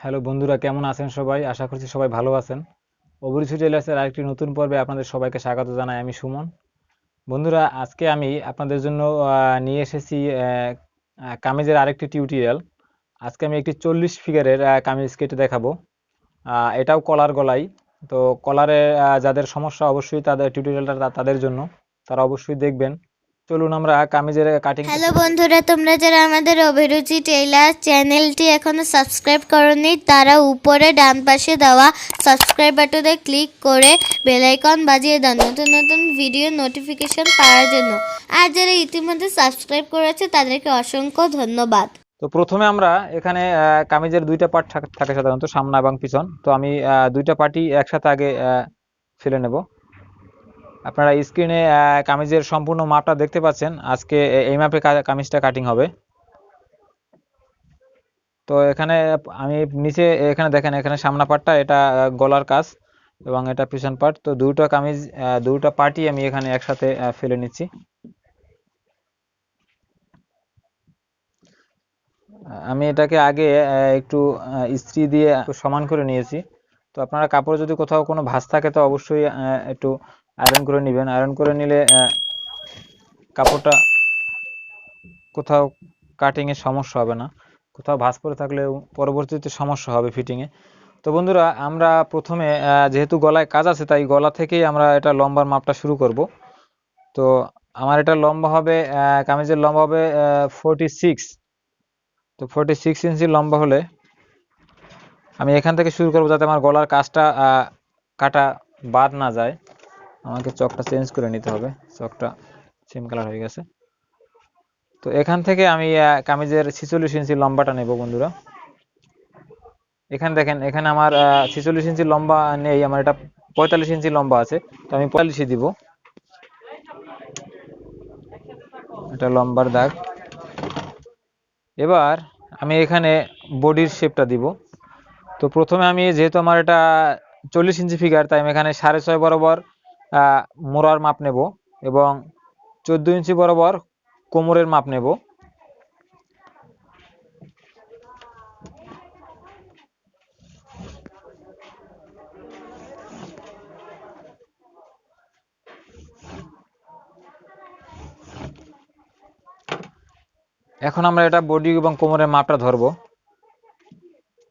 Hello বন্ধুরা, কেমন আছেন সবাই? আশা করছি সবাই ভালো আছেন। অবরিছু টেলার্সের আরেকটি নতুন পর্বে আপনাদের সবাইকে স্বাগত জানাই আমি সুমন। বন্ধুরা, আজকে আমি আপনাদের জন্য নিয়ে এসেছি কামিজের আরেকটি টিউটোরিয়াল আজকে আমি একটি চল্লিশ ফিগারের কামিজ কেটে দেখাবো। এটাও কলার গলাই। তো কলারে যাদের সমস্যা অবশ্যই তাদের টিউটোরিয়ালটা তাদের জন্য। তারা অবশ্যই দেখবেন। চলুন আমরা কামিজের কাটিং হ্যালো বন্ধুরা তোমরা যারা আমাদের অভিরুচি টেইলার চ্যানেলটি এখনও সাবস্ক্রাইব করনি তারা উপরে ডান পাশে দেওয়া সাবস্ক্রাইব বাটনে ক্লিক করে বেল আইকন বাজিয়ে দাও নতুন নতুন ভিডিও নোটিফিকেশন পাওয়ার জন্য। আর যারা ইতিমধ্যে সাবস্ক্রাইব করেছে তাদেরকে অসংখ্য ধন্যবাদ। তো প্রথমে আমরা এখানে কামিজের দুইটা পার্ট থাকে সাধারণত সামনা এবং পিছন। তো আমি দুইটা পার্টি একসাথে আগে ফেলে নেব। আপনারা স্ক্রিনে কামিজের সম্পূর্ণ মাপটা দেখতে পাচ্ছেন। আজকে এই মাপে কামিজটা কাটিং হবে। তো এখানে আমি নিচে, এখানে দেখেন, এখানে সামনা পার্টটা এটা গলার কাজ এবং এটা পিছন পার্ট তো দুটো কামিজ দুটো পার্টই আমি এখানে একসাথে ফেলে নিচ্ছি। আমি এটাকে আগে একটু ইস্ত্রি দিয়ে সমান করে নিয়েছি। তো আপনারা কাপড় যদি কোথাও কোনো ভাঁজ থাকে, তো অবশ্যই একটু আয়রন করে নেবেন। আয়রন করে নিলে কাপড়টা কোথাও কাটিং এর সমস্যা হবে না। কোথাও ভাঁজ পড়ে থাকলে পরবর্তীতে সমস্যা হবে ফিটিংয়ে তো বন্ধুরা, আমরা প্রথমে যেহেতু গলায় কাজ আছে, তাই গলা থেকেই আমরা এটা লম্বার মাপটা শুরু করব। তো আমার এটা লম্বা হবে কামিজের লম্বা হবে ফোরটি সিক্স তো ফোরটি সিক্স ইঞ্চি লম্বা হলে আমি এখান থেকে শুরু করব যাতে আমার গলার কাজটা কাটা বাদ না যায়। আমাকে চকটা চেঞ্জ করে নিতে হবে। চকটা সেম কালার হয়ে গেছে। তো এখান থেকে আমি কামিজের ছিচল্লিশ ইঞ্চি লম্বাটা নেব বন্ধুরা। এখানে দেখেন, এখানে আমার ছিচল্লিশ ইঞ্চি লম্বা নেই, আমার এটা পঁয়তাল্লিশ ইঞ্চি লম্বা আছে। তো আমি পঁয়তাল্লিশই দিব। এটা লম্বার দাগ। এবার আমি এখানে বডির শেপটা দিব। তো প্রথমে আমি, যেহেতু আমার এটা চল্লিশ ইঞ্চি ফিগার তাই আমি এখানে সাড়ে ছয় বরাবর মোড়ার মাপ নেব এবং চোদ্দ ইঞ্চি বরাবর কোমরের মাপ নেব। এখন আমরা এটা বডি এবং কোমরের মাপটা ধরবো।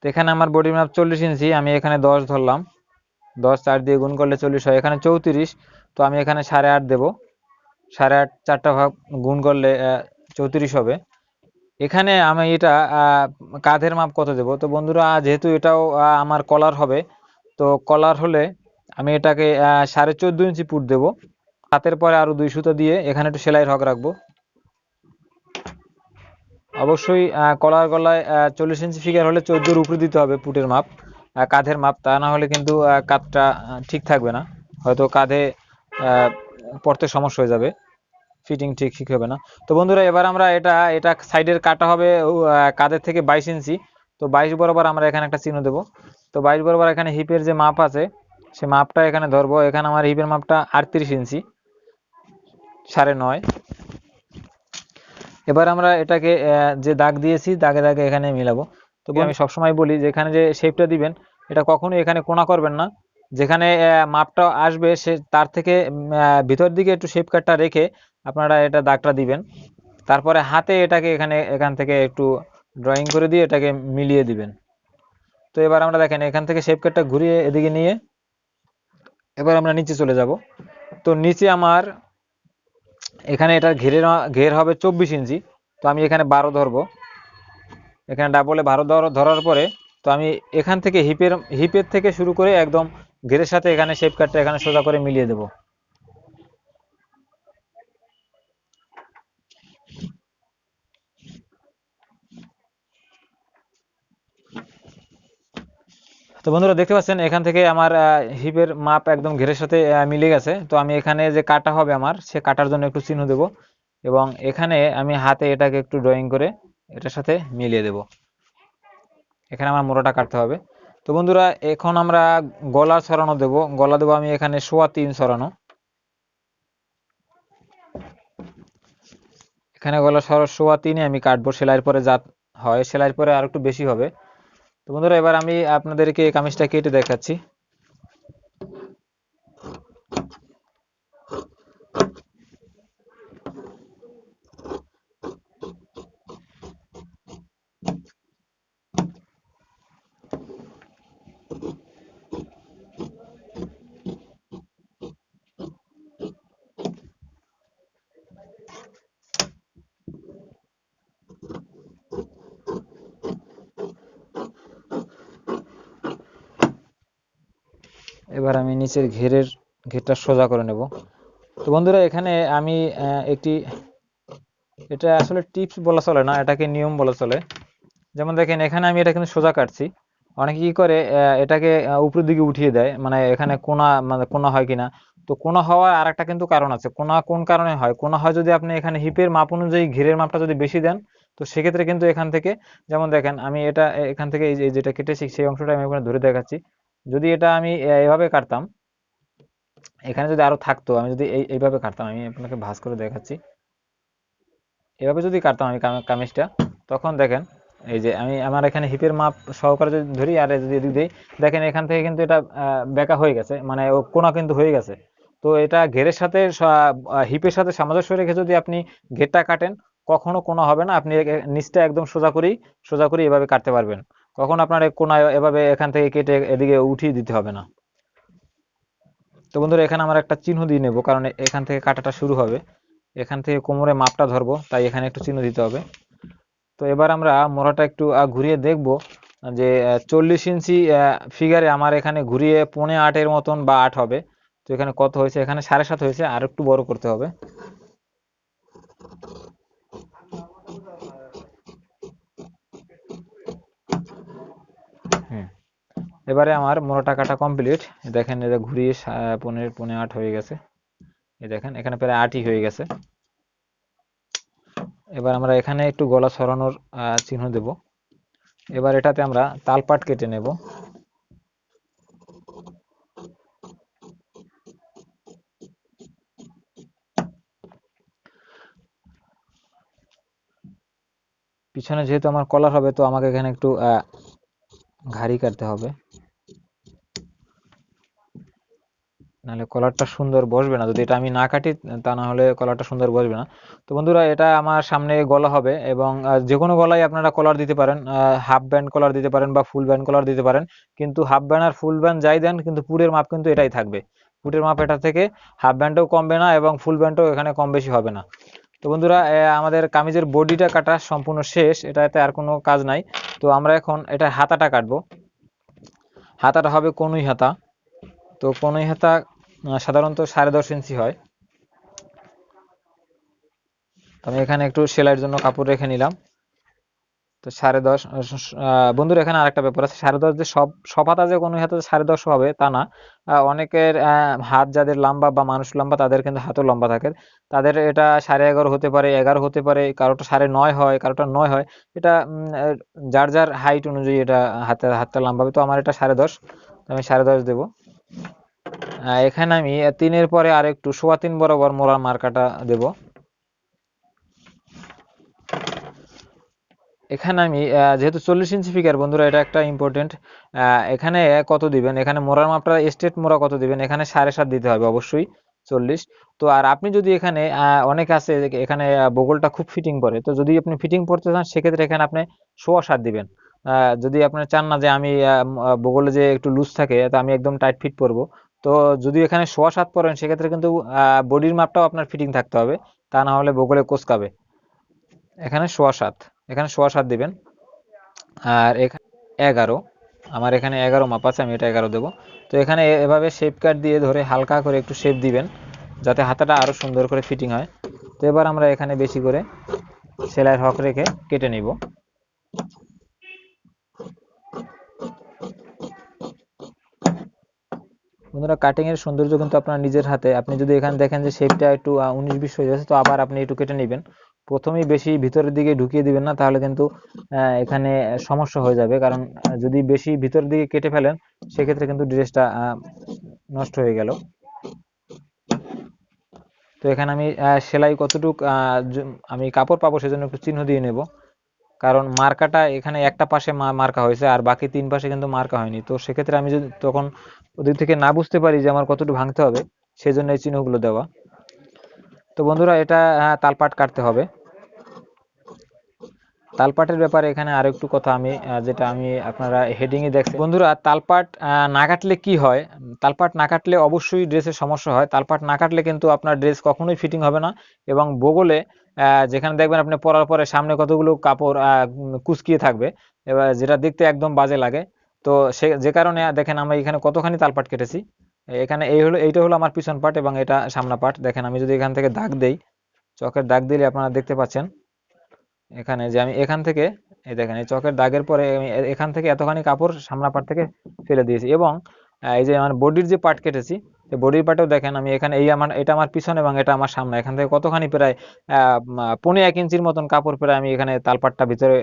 তো এখানে আমার বডি মাপ চল্লিশ ইঞ্চি, আমি এখানে দশ ধরলাম। দশ, চার দিয়ে গুণ করলে চল্লিশ হয়। এখানে চৌত্রিশ, তো আমি এখানে সাড়ে আট দেবো। সাড়ে আট, চারটা ভাগ গুণ করলে চৌত্রিশ হবে। এখানে আমি এটা কাঁধের মাপ কত দেবো? তো বন্ধুরা, যেহেতু এটাও আমার কলার হবে, তো কলার হলে আমি এটাকে সাড়ে চোদ্দ ইঞ্চি পুট দেবো। হাতের পরে আরও দুই সুতো দিয়ে এখানে একটু সেলাইয়ের হক রাখব। অবশ্যই কলার গলায় চল্লিশ ইঞ্চি ফিগার হলে চোদ্দোর উপরে দিতে হবে পুটের মাপ। কাঁধের মাপ, তা না হলে কিন্তু কাঁধটা ঠিক থাকবে না। হয়তো কাঁধে পড়তে সমস্যা হয়ে যাবে। ফিটিং ঠিক ঠিক হবে না। তো বন্ধুরা, এবার আমরা এটা এটা সাইডের কাটা হবে কাঁধের থেকে বাইশ ইঞ্চি। তো বাইশ বরাবর আমরা এখানে একটা চিহ্ন দেবো। তো বাইশ বরাবর এখানে হিপের যে মাপ আছে, সে মাপটা এখানে ধরবো। এখানে আমার হিপের মাপটা আটত্রিশ ইঞ্চি, সাড়ে নয়। এবার আমরা এটাকে যে দাগ দিয়েছি, দাগে দাগে এখানে মিলাবো। তো আমি সবসময় বলি যে এখানে যে শেপটা দিবেন এটা কখনোই এখানে কোণা করবেন না। যেখানে মাপটা আসবে সে তার থেকে ভিতর দিকে একটু শেপ কাটটা রেখে আপনারা এটা দাগটা দিবেন। তারপরে হাতে এটাকে এখানে এখান থেকে একটু ড্রয়িং করে দিয়ে এটাকে মিলিয়ে দিবেন। তো এবার আমরা দেখেন এখান থেকে শেপ কাটটা ঘুরিয়ে এদিকে নিয়ে এবার আমরা নিচে চলে যাব। তো নিচে আমার এখানে এটা ঘেরের ঘের হবে চব্বিশ ইঞ্চি। তো আমি এখানে বারো ধরবো। এখানে ডাবলে ধর- ধরার পরে, তো আমি এখান থেকে হিপের হিপের থেকে শুরু করে একদম ঘেরের সাথে এখানে শেপ কাটটা এখানে সোজা করে মিলিয়ে দেবো। তো বন্ধুরা দেখতে পাচ্ছেন, এখান থেকে আমার হিপের মাপ একদম ঘেরের সাথে মিলে গেছে। তো আমি এখানে যে কাটা হবে আমার, সে কাটার জন্য একটু চিহ্ন দেব। এবং এখানে আমি হাতে এটাকে একটু ড্রয়িং করে এটার সাথে মিলিয়ে দেব। এখানে আমার মোড়াটা কাটতে হবে। তো বন্ধুরা, এখন আমরা গলা ছড়ানো দেব। গলা দেবো আমি এখানে সোয়া তিন ছড়ানো এখানে গলা সোয়া তিনে আমি কাটবো। সেলাইয়ের পরে যা হয়, সেলাইয়ের পরে আর একটু বেশি হবে। তো বন্ধুরা, এবার আমি আপনাদেরকে এই কামিজটা কেটে দেখাচ্ছি। এবার আমি নিচের ঘেরের ঘেরটা সোজা করে নেব। তো বন্ধুরা, এখানে আমি একটি, এটা আসলে টিপস বলা চলে না, এটাকে নিয়ম বলা চলে। যেমন দেখেন, এখানে আমি এটা কিন্তু সোজা কাটছি। অনেকে কি করে এটাকে উপরের দিকে উঠিয়ে দেয়। মানে এখানে কোনা মানে কোনা হয় কিনা। তো কোনা হওয়ার আর একটা কিন্তু কারণ আছে। কোনা কোন কারণে হয়? কোনা হয় যদি আপনি এখানে হিপের মাপ অনুযায়ী ঘিরের মাপটা যদি বেশি দেন, তো সেক্ষেত্রে কিন্তু এখান থেকে, যেমন দেখেন, আমি এটা, এখান থেকে এই যেটা কেটেছি, সেই অংশটা আমি এখানে ধরে দেখাচ্ছি। যদি এটা আমি এভাবে কাটতাম, এখানে যদি আরও থাকতো, আমি যদি এইভাবে কাটতাম, আমি আপনাকে ভাঁজ করে দেখাচ্ছি। এভাবে যদি কাটতাম আমি কামিজটা, তখন দেখেন, এই যে আমি আমার এখানে হিপের মাপ সহকারে যদি ধরি, আর যদি এদিক দিই, দেখেন এখান থেকে কিন্তু এটা বেঁকা হয়ে গেছে মানে ও কোনা কিন্তু হয়ে গেছে। তো এটা ঘেরের সাথে হিপের সাথে সামঞ্জস্য রেখে যদি আপনি ঘেরটা কাটেন, কখনো কোনো হবে না, আপনি নিচটা একদম সোজা করেই, সোজা করে এভাবে কাটতে পারবেন। কখন আপনার এই কোনা এভাবে এখান থেকে কেটে এদিকে উঠিয়ে দিতে হবে না। তো বন্ধুরা, এখানে আমরা একটা চিহ্ন দিয়ে নেব, কারণ এখান থেকে কাটাটা শুরু হবে। এখান থেকে কোমরে মাপটা ধরবো, তাই এখানে একটু চিহ্ন দিতে হবে। তো এবার আমরা মোড়াটা একটু ঘুরিয়ে দেখব যে চল্লিশ ইঞ্চি ফিগারে আমার এখানে ঘুরিয়ে পৌনে আটের মতন বা আট হবে। তো এখানে কত হয়েছে? এখানে সাড়ে সাত হয়েছে, আর একটু বড় করতে হবে। এবারে আমার মোড়াটা কাটা কমপ্লিট। দেখেন এটা ঘুরিয়ে পনেরো, পৌনে আট হয়ে গেছে। এই দেখেন, এখানে প্রায় আটই হয়ে গেছে। এবার আমরা এখানে একটু গলা সরানোর চিহ্ন দেব। এবার এটাতে আমরা তালপাট কেটে নেব। পিছনে যেহেতু আমার কলার হবে, তো আমাকে এখানে একটু ঘাড়ি কাটতে হবে। নাহলে কলারটা সুন্দর বসবে না। যদি এটা আমি না কাটি, তা না হলে কলারটা সুন্দর বসবে না। তো বন্ধুরা, এটা আমার সামনে গলা হবে এবং যে কোনো গলায় আপনারা কলার দিতে পারেন হাফ ব্যান্ড কলার দিতে পারেন বা ফুল ব্যান্ড কলার দিতে পারেন। কিন্তু হাফ ব্যান্ড আর ফুল ব্যান্ড যাই দেন, কিন্তু পুরের মাপ কিন্তু এটাই থাকবে। পুটের মাপ এটা থেকে হাফ ব্যান্ডও কমবে না এবং ফুল ব্যান্ডও এখানে কম বেশি হবে না। তো বন্ধুরা আমাদের কামিজের বডিটা কাটা সম্পূর্ণ শেষ। এটাতে আর কোনো কাজ নাই। তো আমরা এখন এটা হাতাটা কাটবো। হাতাটা হবে কনুই হাতা। তো কনুই হাতা সাধারণত সাড়ে দশ ইঞ্চি হয়। আমি এখানে একটু সেলাইয়ের জন্য কাপড় রেখে নিলাম। তো সাড়ে দশ বন্ধুরা এখানে আরেকটা ব্যাপার আছে। সাড়ে দশ যে সব সব হাতা যে কোনো হাতে সাড়ে দশ হবে, তা না। অনেকের হাত যাদের লম্বা বা মানুষ লম্বা, তাদের কিন্তু হাতও লম্বা থাকে। তাদের এটা সাড়ে এগারো হতে পারে, এগারো হতে পারে কারোটা সাড়ে নয় হয় কারোটা নয় হয়। এটা যার যার হাইট অনুযায়ী এটা হাতে হাতটা লম্বা হবে। তো আমার এটা সাড়ে দশ আমি সাড়ে দশ দেবো। এখানে আমি তিনের পরে আর একটু সোয়া তিন বরাবর মোড়ার মার্কাটা দেব। এখানে আমি যেহেতু চল্লিশ ইঞ্চি ফিগার বন্ধুরা, এটা একটা ইম্পর্টেন্ট এখানে কত দিবেন? এখানে মোড়ার মাপটা স্ট্রেট মোড়া কত দিবেন? এখানে সাড়ে সাত দিতে হবে অবশ্যই, চল্লিশ। তো আর আপনি যদি এখানে অনেক আছে এখানে বগলটা খুব ফিটিং করে, তো যদি আপনি ফিটিং করতে চান, সেক্ষেত্রে এখানে আপনি সোয়া সাত দিবেন। যদি আপনি চান না যে আমি বগলে যে একটু লুজ থাকে, তো আমি একদম টাইট ফিট পরবো। তো যদি এখানে সোয়া সাত পরেন সেক্ষেত্রে কিন্তু বডির মাপটাও আপনার ফিটিং থাকতে হবে। তা না হলে বগলে কোঁচকাবে এখানে সোয়া সাত। এখানে সোয়া সাত দেবেন। আর এখানে এগারো। আমার এখানে এগারো মাপ আছে, আমি এটা এগারো দেবো। তো এখানে এভাবে শেপ কাট দিয়ে ধরে হালকা করে একটু শেপ দিবেন, যাতে হাতাটা আরও সুন্দর করে ফিটিং হয়। তো এবার আমরা এখানে বেশি করে সেলাইয়ের হক রেখে কেটে নিব। বন্ধুরা কাটিং এর সৌন্দর্য কিন্তু আপনার নিজের হাতে। আপনি যদি এখানে দেখেন যে শেপটা একটু উনিশ, বিশ হয়ে যাচ্ছে, তো আবার আপনি একটু কেটে নেবেন। প্রথমেই বেশি ভিতরের দিকে ঢুকিয়ে দিবেন না, তাহলে কিন্তু এখানে সমস্যা হয়ে যাবে। কারণ যদি বেশি ভিতরের দিকে কেটে ফেলেন, সেক্ষেত্রে কিন্তু ড্রেসটা নষ্ট হয়ে গেল। তো এখানে আমি সেলাই কতটুক আমি কাপড় পাবো সেজন্য একটু চিহ্ন দিয়ে নেব। কারণ মার্কাটা এখানে একটা পাশে মার্কা হয়েছে আর বাকি তিন পাশে কিন্তু মার্কা হয়নি। তো সেক্ষেত্রে আমি যদি তখন ওদিক থেকে না বুঝতে পারি যে আমার কতটুকু ভাঙতে হবে সেই জন্য এই চিহ্নগুলো দেওয়া। তো বন্ধুরা, এটা তালপাট কাটতে হবে। তালপাটের ব্যাপারে এখানে আরও একটু কথা আমি যেটা আমি আপনারা হেডিংয়ে দেখছি। বন্ধুরা, তালপাট না কাটলে কি হয়? তালপাট না কাটলে অবশ্যই ড্রেসের সমস্যা হয়। তালপাট না কাটলে কিন্তু আপনার ড্রেস কখনোই ফিটিং হবে না এবং বগলে যেখানে দেখবেন আপনি পরার পরে সামনে কতগুলো কাপড় কুঁচকিয়ে থাকবে। এবার যেটা দেখতে একদম বাজে লাগে। তো সে, যে কারণে, দেখেন আমরা এখানে কতখানি তালপাট কেটেছি। এখানে এই হলো, এইটা হলো আমার পিছন পাট এবং এটা সামনা পাট। দেখেন আমি যদি এখান থেকে দাগ দেই, চকের দাগ দিলে আপনারা দেখতে পাচ্ছেন। এখানে যে আমি এখান থেকে, এই দেখেন এই চকের দাগের পরে আমি এখান থেকে এতখানি কাপড় সামনা পাট থেকে ফেলে দিয়েছি। এবং এই যে আমার বডির যে পার্ট কেটেছি বডির পার্টেও দেখেন আমি এখানে এই আমার এটা আমার পিছন এবং এটা আমার সামনে। এখান থেকে কতখানি প্রায় উম, এক ইঞ্চির মতন কাপড় প্রায় আমি এখানে তালপাটটা ভিতরে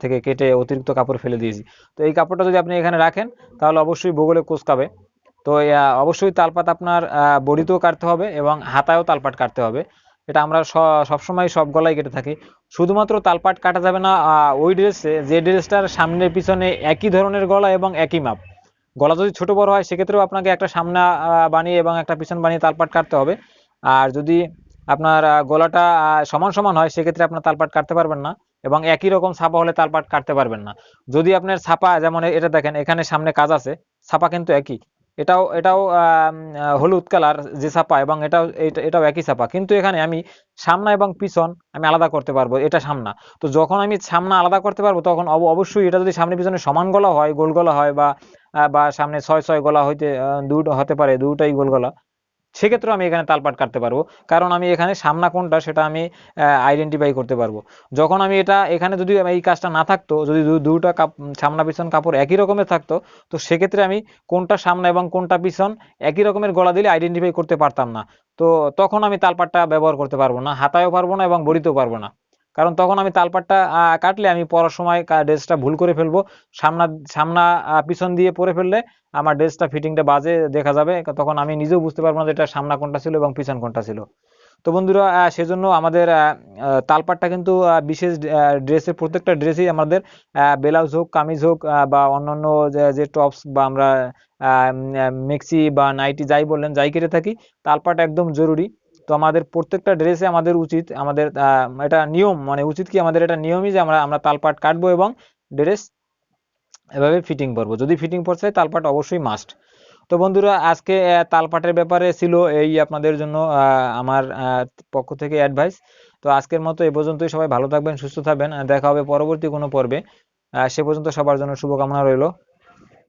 থেকে কেটে অতিরিক্ত কাপড় ফেলে দিয়েছি। তো এই কাপড়টা যদি আপনি এখানে রাখেন তাহলে অবশ্যই বগলে কোচকাবে তো অবশ্যই তালপাত আপনার বডিতেও কাটতে হবে এবং হাতায়ও তালপাট কাটতে হবে। এটা আমরা সবসময় সব গলায় কেটে থাকি। শুধুমাত্র তালপাট কাটা যাবে না ওই ড্রেসে যে ড্রেসটার সামনের পিছনে একই ধরনের গলা এবং একই মাপ। গলা যদি ছোট বড় হয়, সেক্ষেত্রেও আপনাকে একটা সামনা বানিয়ে এবং একটা পিছন বানিয়ে তালপাট কাটতে হবে। আর যদি আপনার গলাটা সমান সমান হয়, সেক্ষেত্রে আপনার তালপাট কাটতে পারবেন না এবং একই রকম ছাপা হলে তালপাট কাটতে পারবেন না। যদি আপনার ছাপা, যেমন এটা দেখেন, এখানে সামনে কাজ আছে, ছাপা কিন্তু একই। এটাও এটাও হলুদ কালার যে ছাপা এবং এটাও এটাও একই ছাপা। কিন্তু এখানে আমি সামনা এবং পিছন আমি আলাদা করতে পারব, এটা সামনা। তো যখন আমি সামনা আলাদা করতে পারব, তখন অবশ্যই এটা যদি সামনে পিছনে সমান গলা হয়, গোল গলা হয় বা বা সামনে ছয় ছয় গলা হইতে দুটো হতে পারে দুটাই গোল গলা সেক্ষেত্রে আমি এখানে তালপাট কাটতে পারব। কারণ আমি এখানে সামনা কোনটা সেটা আমি আইডেন্টিফাই করতে পারব। যখন আমি এটা এখানে যদি এই কাজটা না থাকতো, যদি দুটা কাপ, সামনা পিছন কাপড় একই রকমের থাকতো, তো সেক্ষেত্রে আমি কোনটা সামনা এবং কোনটা পিছন একই রকমের গলা দিলে আইডেন্টিফাই করতে পারতাম না। তো তখন আমি তালপাটটা ব্যবহার করতে পারব না, হাতায়ও পারব না এবং বড়িতেও পারব না। কারণ তখন আমি তালপাটটা কাটলে আমি পরার সময় ড্রেসটা ভুল করে ফেলব। সামনা সামনা পিছন দিয়ে পরে ফেললে আমার ড্রেসটা ফিটিংটা বাজে দেখা যাবে। তখন আমি নিজেও বুঝতে পারব না যে এটা সামনা কোনটা ছিল এবং পিছন কোনটা ছিল। তো বন্ধুরা সেজন্য আমাদের তালপাটটা কিন্তু বিশেষ ড্রেসের প্রত্যেকটা ড্রেসই আমাদের ব্লাউজ হোক, কামিজ হোক বা অন্যান্য যে টপস বা আমরা মেক্সি বা নাইটি যাই বললেন যাই কেটে থাকি, তালপাট একদম জরুরি। তো আমাদের প্রত্যেকটা ড্রেসে আমাদের উচিত, আমাদের এটা নিয়ম মানে উচিত কি আমাদের এটা নিয়মই যে আমরা আমরা তালপাট কাটবো এবং ড্রেস এভাবে ফিটিং করব। যদি ফিটিং পড়ছে তালপাট অবশ্যই মাস্ট তো বন্ধুরা, আজকে তালপাটের ব্যাপারে ছিল এই আপনাদের জন্য আমার পক্ষ থেকে অ্যাডভাইস তো আজকের মতো এ পর্যন্তই। সবাই ভালো থাকবেন, সুস্থ থাকবেন। দেখা হবে পরবর্তী কোনো পর্বে। সে পর্যন্ত সবার জন্য শুভকামনা রইল।